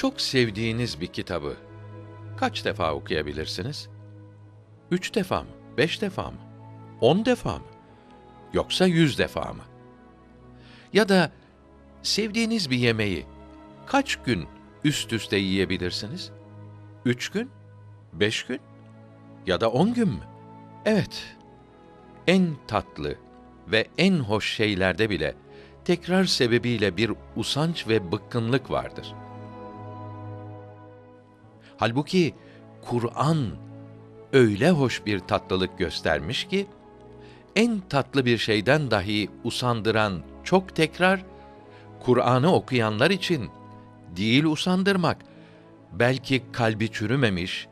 Çok sevdiğiniz bir kitabı kaç defa okuyabilirsiniz? Üç defa mı? Beş defa mı? On defa mı? Yoksa yüz defa mı? Ya da sevdiğiniz bir yemeği kaç gün üst üste yiyebilirsiniz? Üç gün? Beş gün? Ya da on gün mü? Evet, en tatlı ve en hoş şeylerde bile tekrar sebebiyle bir usanç ve bıkkınlık vardır. Halbuki Kur'an öyle hoş bir tatlılık göstermiş ki en tatlı bir şeyden dahi usandıran çok tekrar Kur'an'ı okuyanlar için değil usandırmak, belki kalbi çürümemiş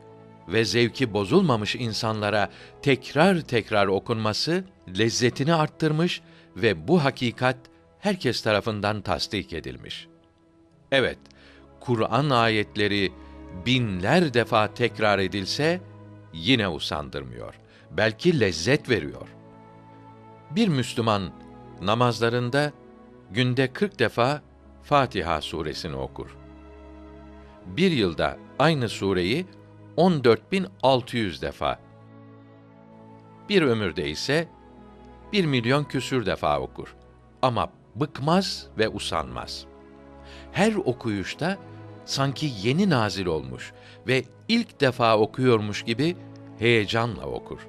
ve zevki bozulmamış insanlara tekrar tekrar okunması lezzetini arttırmış ve bu hakikat herkes tarafından tasdik edilmiş. Evet, Kur'an ayetleri binler defa tekrar edilse yine usandırmıyor. Belki lezzet veriyor. Bir Müslüman namazlarında günde 40 defa Fatiha suresini okur. Bir yılda aynı sureyi 14.600 defa. Bir ömürde ise 1 milyon küsür defa okur. Ama bıkmaz ve usanmaz. Her okuyuşta sanki yeni nazil olmuş ve ilk defa okuyormuş gibi heyecanla okur.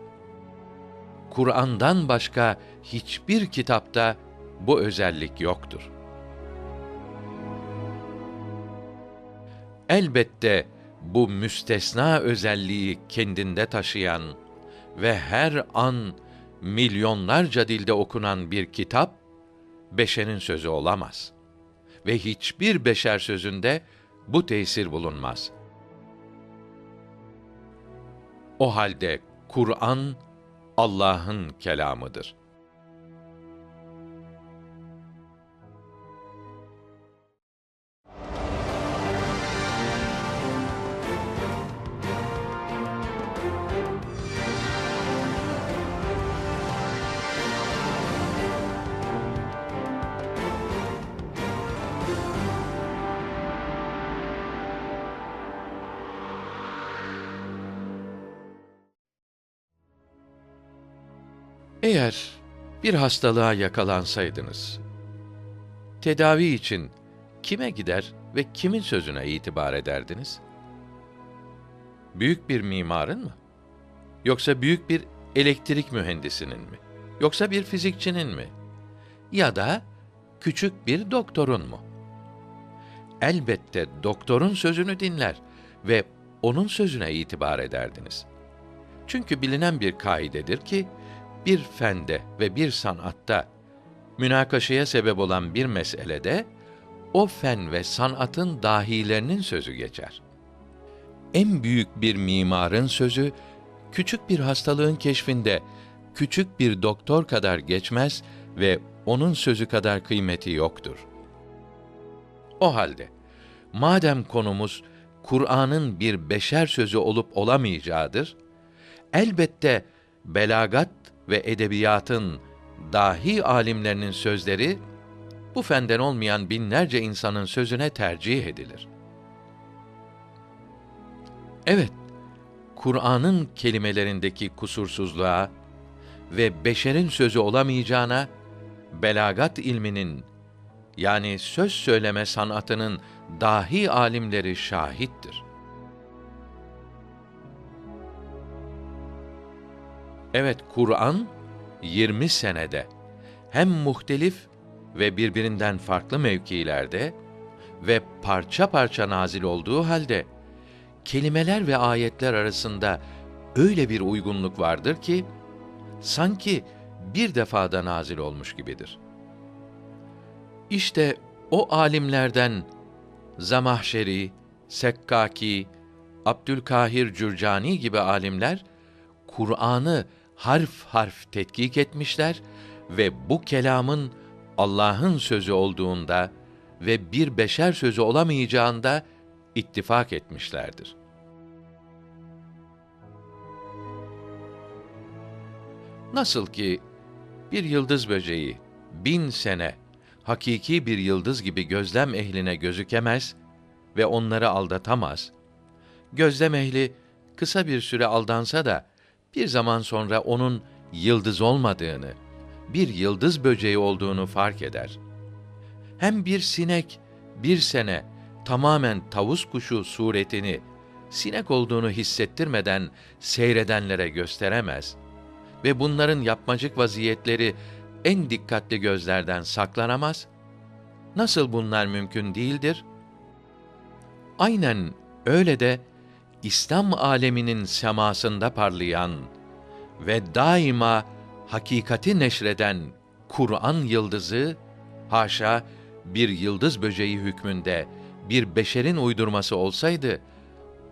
Kur'an'dan başka hiçbir kitapta bu özellik yoktur. Elbette bu müstesna özelliği kendinde taşıyan ve her an milyonlarca dilde okunan bir kitap beşerin sözü olamaz ve hiçbir beşer sözünde bu tesir bulunmaz. O halde Kur'an Allah'ın kelamıdır. Eğer bir hastalığa yakalansaydınız, tedavi için kime gider ve kimin sözüne itibar ederdiniz? Büyük bir mimarın mı? Yoksa büyük bir elektrik mühendisinin mi? Yoksa bir fizikçinin mi? Ya da küçük bir doktorun mu? Elbette doktorun sözünü dinler ve onun sözüne itibar ederdiniz. Çünkü bilinen bir kaidedir ki bir fende ve bir sanatta münakaşaya sebep olan bir meselede o fen ve sanatın dahilerinin sözü geçer. En büyük bir mimarın sözü küçük bir hastalığın keşfinde küçük bir doktor kadar geçmez ve onun sözü kadar kıymeti yoktur. O halde madem konumuz Kur'an'ın bir beşer sözü olup olamayacağıdır, elbette belagat ve edebiyatın dahi alimlerinin sözleri bu fenden olmayan binlerce insanın sözüne tercih edilir. Evet, Kur'an'ın kelimelerindeki kusursuzluğa ve beşerin sözü olamayacağına belagat ilminin yani söz söyleme sanatının dahi alimleri şahittir. Evet, Kur'an 20 senede hem muhtelif ve birbirinden farklı mevkilerde ve parça parça nazil olduğu halde kelimeler ve ayetler arasında öyle bir uygunluk vardır ki sanki bir defada nazil olmuş gibidir. İşte o alimlerden Zamahşeri, Sekkaki, Abdülkahir Cürcani gibi alimler Kur'an'ı harf harf tetkik etmişler ve bu kelamın Allah'ın sözü olduğunda ve bir beşer sözü olamayacağında ittifak etmişlerdir. Nasıl ki bir yıldız böceği bin sene hakiki bir yıldız gibi gözlem ehline gözükemez ve onları aldatamaz. Gözlem ehli kısa bir süre aldansa da bir zaman sonra onun yıldız olmadığını, bir yıldız böceği olduğunu fark eder. Hem bir sinek bir sene tamamen tavus kuşu suretini sinek olduğunu hissettirmeden seyredenlere gösteremez ve bunların yapmacık vaziyetleri en dikkatli gözlerden saklanamaz. Nasıl bunlar mümkün değildir? Aynen öyle de İslam aleminin semasında parlayan ve daima hakikati neşreden Kur'an yıldızı haşa bir yıldız böceği hükmünde bir beşerin uydurması olsaydı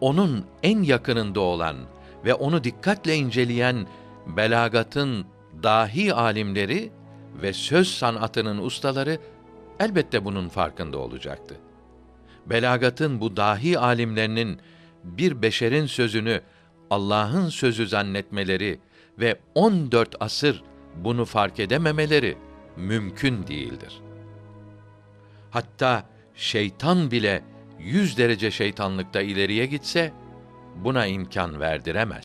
onun en yakınında olan ve onu dikkatle inceleyen belagatın dahi alimleri ve söz sanatının ustaları elbette bunun farkında olacaktı. Belagatın bu dahi alimlerinin bir beşerin sözünü Allah'ın sözü zannetmeleri ve 14 asır bunu fark edememeleri mümkün değildir. Hatta şeytan bile yüz derece şeytanlıkta ileriye gitse buna imkan verdiremez.